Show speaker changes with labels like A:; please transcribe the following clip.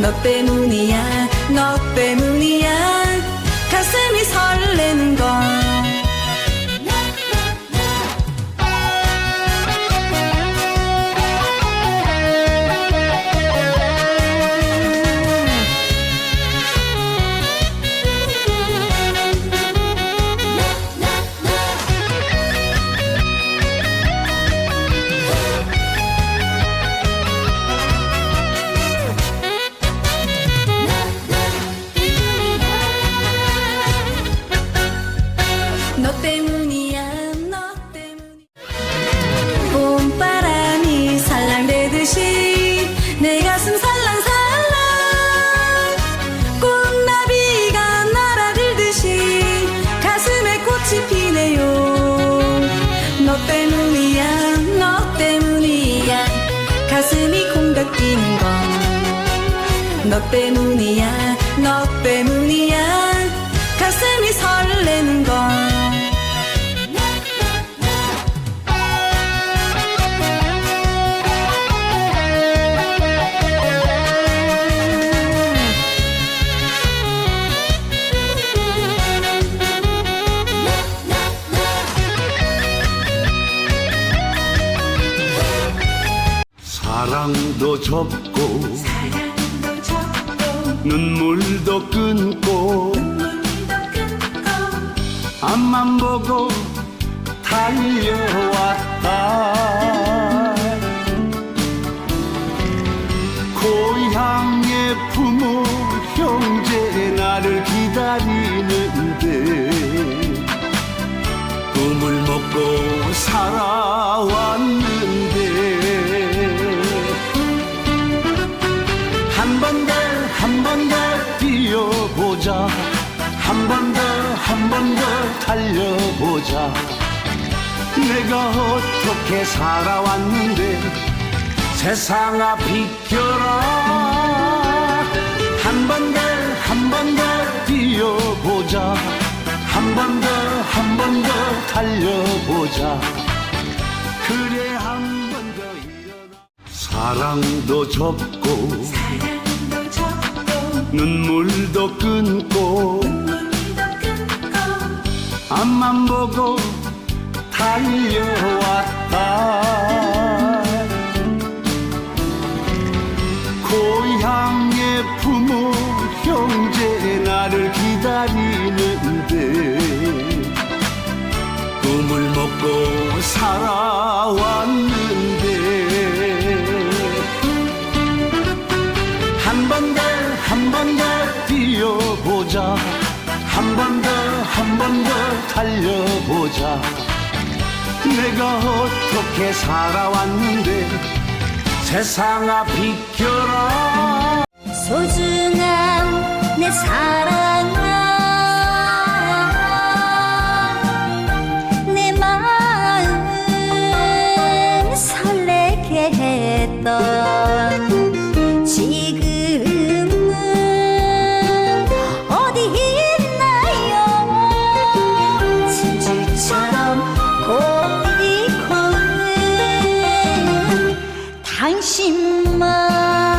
A: 너 때문이야 너 때문이야. 가슴이 설레는 건 때문이야 너 때문이야. 가슴이 콩닥 뛰는 건 너 때문이야 너 때문이야. 가슴이 설레는 건
B: 사랑도 접고
A: 사랑도 접고
B: 눈물도 끊고
A: 눈물도 끊고
B: 앞만 보고 달려왔다. 고향의 부모 형제 나를 기다리는데 꿈을 먹고 살아왔 뛰어보자. 한 번 더 한 번 더 달려보자. 내가 어떻게 살아왔는데 세상아 비켜라. 한 번 더 한 번 더 뛰어보자. 한 번 더 한 번 더 달려보자. 그래 한 번 더 사랑도 접고 눈물도 끊고
A: 눈물도 끊고
B: 앞만 보고 달려왔다. 고향의 부모 형제 나를 기다리는데 꿈을 먹고 살아 뛰어보자. 한 번 더 한 번 더 달려보자. 내가 어떻게 살아왔는데 세상아 비켜라.
C: 소중한 내 사랑아 내 마음 설레게 했던 心吗？